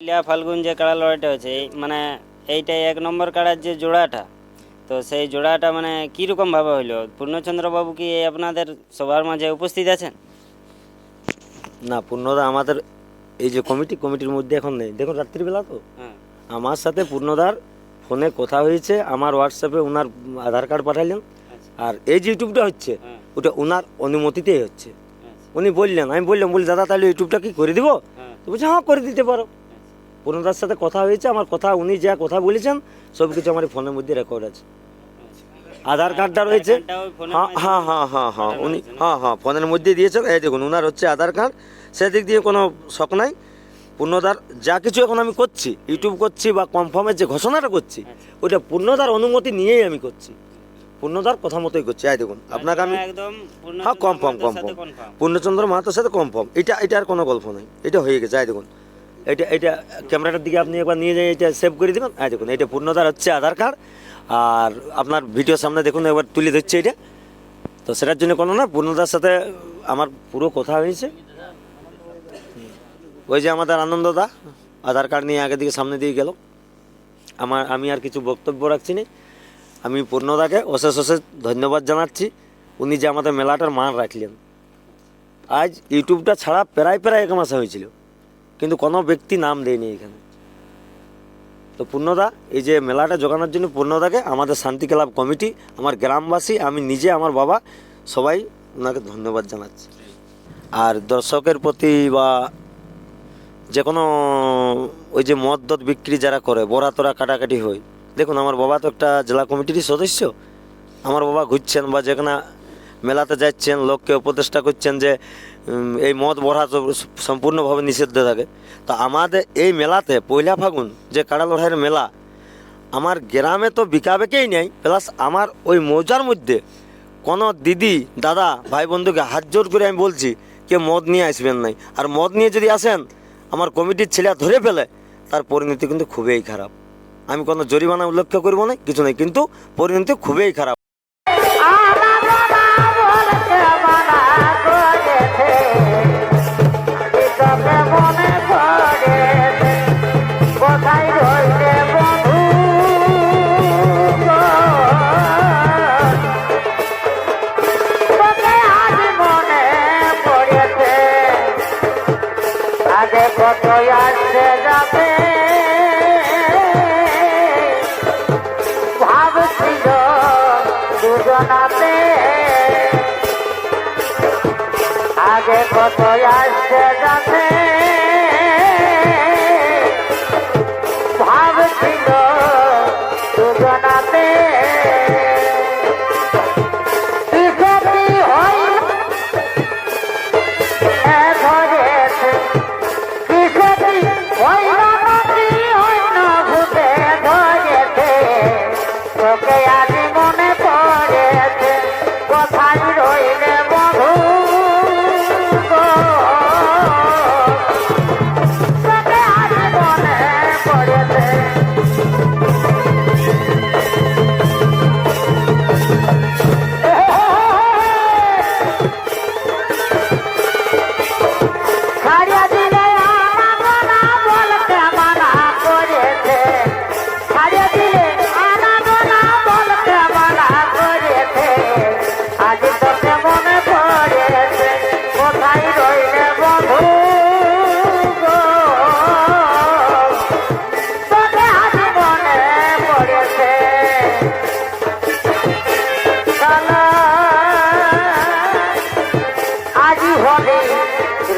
লিয়া ফাল্গুন যে কাড়া লড়াইটা হয়েছে এই মানে এইটাই এক নম্বর কাড়ার যে জোড়াটা তো সেই জোড়াটা মানে কীরকম ভাবে হইল? পূর্ণচন্দ্রবাবু কি আপনাদের সবার মাঝে উপস্থিত আছেন? না পূর্ণদা আমাদের এই যে কমিটি কমিটির মধ্যে এখন নেই। দেখুন রাত্রিবেলা তো। হ্যাঁ। আমার সাথে পূর্ণদার ফোনে কথা হয়েছে আমার হোয়াটসঅ্যাপে ওনার আধার কার্ড পাঠালেন আচ্ছা। আর এই যে ইউটিউবটা হচ্ছে হ্যাঁ। ওটা ওনার অনুমতিতেই হচ্ছে। আচ্ছা। উনি বললেন আমি বললাম বলি দাদা তাহলে ইউটিউবটা কি করে দিব? হ্যাঁ। তো বলছে হ্যাঁ করে দিতে পারো। পূর্ণদার সাথে কথা হয়েছে আমার কথা উনি যা কথা বলেছেন সব কিছু আমার ফোনের মধ্যে রেকর্ড আছে। আধার কার্ডটা রয়েছে। হ্যাঁ হ্যাঁ হ্যাঁ হ্যাঁ হ্যাঁ উনি হ্যাঁ হ্যাঁ ফোনের মধ্যে দিয়েছেন এই দেখুন ওনার হচ্ছে আধার কার্ড। সেদিক দিয়ে কোনো শখ নাই। পূর্ণদার যা কিছু এখন আমি করছি ইউটিউব করছি বা কনফার্মের যে ঘোষণাটা করছি আচ্ছা। ওইটা পূর্ণদার অনুমতি নিয়েই আমি করছি। পূর্ণদার কথা মতোই করছি। এই দেখুন আপনাকে আমি হ্যাঁ কনফার্ম কনফার্ম পূর্ণচন্দ্র মাহাতোর সাথে কনফার্ম এটা এটা আর কোনো গল্প নেই। এটা হয়ে গেছে। এই দেখুন এটা এটা ক্যামেরাটার দিকে আপনি একবার নিয়ে যাই, এটা সেভ করে দেবেন। এই দেখুন, এটা পূর্ণদার হচ্ছে আধার কার্ড আর আপনার ভিডিওর সামনে দেখুন, একবার তুলে ধরছে এটা। তো সেটার জন্য কোনো না পূর্ণদার সাথে আমার পুরো কথা হয়েছে। ওই যে আমাদের আনন্দদা আধার কার্ড নিয়ে আগে দিকে সামনে দিয়ে গেল। আমার, আমি আর কিছু বক্তব্য রাখছি না। আমি পূর্ণদাকে অশেষ অশেষ ধন্যবাদ জানাচ্ছি। উনি যে আমাদের মেলাটার মান রাখলেন। আজ ইউটিউবটা ছাড়া প্রায় প্রায় এক মাস হয়েছিল। কিন্তু কোনো ব্যক্তি নাম দেয়নি এখানে। তো পূর্ণদা, এই যে মেলাটা জোগানোর জন্য পূর্ণদাকে আমাদের শান্তি ক্লাব কমিটি, আমার গ্রামবাসী, আমি নিজে, আমার বাবা, সবাই ওনাকে ধন্যবাদ জানাচ্ছি। আর দর্শকের প্রতি বা যে কোনো ওই যে মদ দদ বিক্রি যারা করে, বড়া তোরা কাটাকাটি হয়, দেখুন আমার বাবা তো একটা জেলা কমিটিরই সদস্য। আমার বাবা ঘুরছেন বা যেখানে মেলাতে যাচ্ছেন, লোককে উপদেষ্টা করছেন যে এই মদ বড়া সম্পূর্ণভাবে নিষিদ্ধ থাকে। তো আমাদের এই মেলাতে পয়লা ফাগুন যে কাড়া লড়াইয়ের মেলা, আমার গ্রামে তো বিকাবেকেই নেই, প্লাস আমার ওই মৌজার মধ্যে কোনো দিদি, দাদা, ভাই বন্ধুকে হাত জোর করে আমি বলছি কে মদ নিয়ে আসবেন নাই। আর মদ নিয়ে যদি আসেন, আমার কমিটির ছেলে ধরে ফেলে, তার পরিণতি কিন্তু খুবই খারাপ। আমি কোনো জরিমানা উল্লেখ করব না, কিছু নেই, কিন্তু পরিণতি খুবই খারাপ। আগে কত আসতে যাবে? ভাবছিল দুজনাতে। আগে কত আসতে যাবে?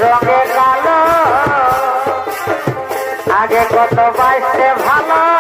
রঙে কালো আগে কত বাইশে ভালো।